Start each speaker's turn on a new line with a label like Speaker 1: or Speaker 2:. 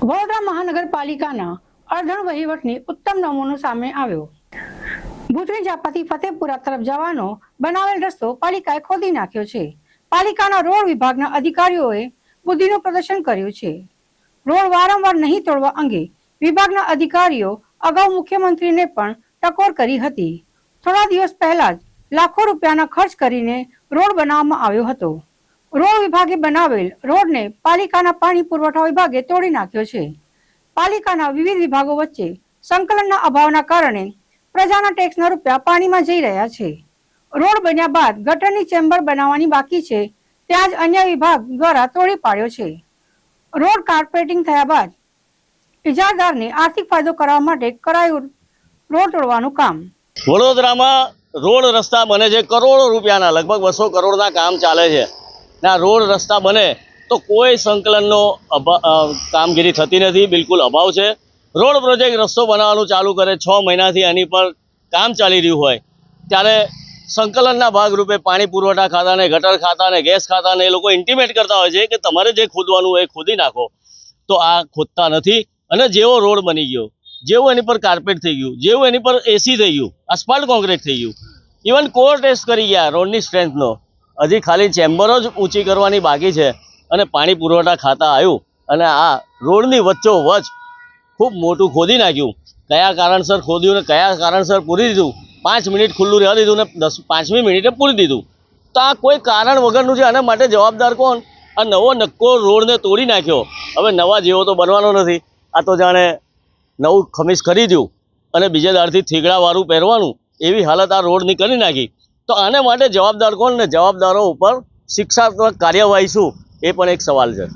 Speaker 1: વડોદરા મહાનગરપાલિકાના અડધણ વહીવટની ઉત્તમ નમૂનો સામે આવ્યો. ભૂતની જાપાથી ફતેપુરા તરફ જવાનો બનાવેલ રસ્તો પાલિકાએ ખોદી નાખ્યો છે. પાલિકાના રોડ વિભાગના અધિકારીઓએ બુદ્ધિનું પ્રદર્શન કર્યું છે. રોડ વારંવાર નહીં તોડવા અંગે વિભાગના અધિકારીઓ અગાઉ મુખ્યમંત્રીને પણ ટકોર કરી હતી. થોડા દિવસ પહેલા જ લાખો રૂપિયાના ખર્ચ કરીને રોડ બનાવવામાં આવ્યો હતો. રોડ વિભાગે બનાવેલ રોડને પાલિકાના પાણી પુરવઠા વિભાગે તોડી નાખ્યો છે. પાલિકાના વિવિધ વિભાગો વચ્ચે સંકલનના અભાવના કારણે પ્રજાના ટેક્સના રૂપિયા પાણીમાં જઈ રહ્યા છે. રોડ બન્યા બાદ ગટરની ચેમ્બર બનાવવાની બાકી છે. ત્યાં જ અન્ય વિભાગ દ્વારા તોડી પાડ્યો છે. રોડ કાર્પેટિંગ થયા બાદ ઇજારદારને આર્થિક ફાયદો કરવા માટે કરાયું રોડ તોડવાનું કામ.
Speaker 2: વડોદરામાં રોડ રસ્તા બને છે. કરોડો રૂપિયાના, લગભગ બસો કરોડના કામ ચાલે છે. ને, રોડ રસ્તા બને તો કોઈ સંકલનનો કામગીરી થતી નથી, બિલકુલ અભાવ છે. રોડ પ્રોજેક્ટ રસ્તો બનાવવાનું ચાલુ કરે છ મહિનાથી એની પર કામ ચાલી રહ્યું હોય, ત્યારે સંકલનના ભાગરૂપે પાણી પુરવઠા ખાતાને, ગટર ખાતાને, ગેસ ખાતાને એ લોકો ઇન્ટિમેટ કરતા હોય છે કે તમારે જે ખોદવાનું એ ખોદી નાખો. તો આ ખોદતા નથી અને જેવો રોડ બની ગયો, જેવું એની પર કાર્પેટ થઈ ગયું, જેવું એની પર એસી થઈ ગયું અસ્પાલ્ટ કોન્ક્રીટ થઈ ગયું ઇવન કોર ટેસ્ટ કરી ગયા રોડની સ્ટ્રેન્થનો હજી ખાલી ચેમ્બરો જ ઊંચી કરવાની બાકી છે અને પાણી પુરવઠા ખાતા આવ્યું અને આ રોડની વચ્ચો વચ ખૂબ મોટું ખોદી નાખ્યું. કયા કારણસર ખોદ્યું ને કયા કારણસર પૂરી દીધું? પાંચ મિનિટ ખુલ્લું રહેવા દીધું ને દસ, પાંચમી મિનિટે પૂરી દીધું. તો આ કોઈ કારણ વગરનું છે? આના માટે જવાબદાર કોણ? આ નવો નક્કો રોડને તોડી નાખ્યો. હવે નવા જેવો તો બનવાનો નથી. આ તો જાણે નવું ખમીસ ખરીદ્યું અને બીજે દાળથી થીગડાવાળું પહેરવાનું એવી હાલત આ રોડની કરી નાખી. તો આને માટે જવાબદાર કોણ ને જવાબદારો ઉપર શિક્ષાત્મક કાર્યવાહી શું? એ પણ એક સવાલ છે.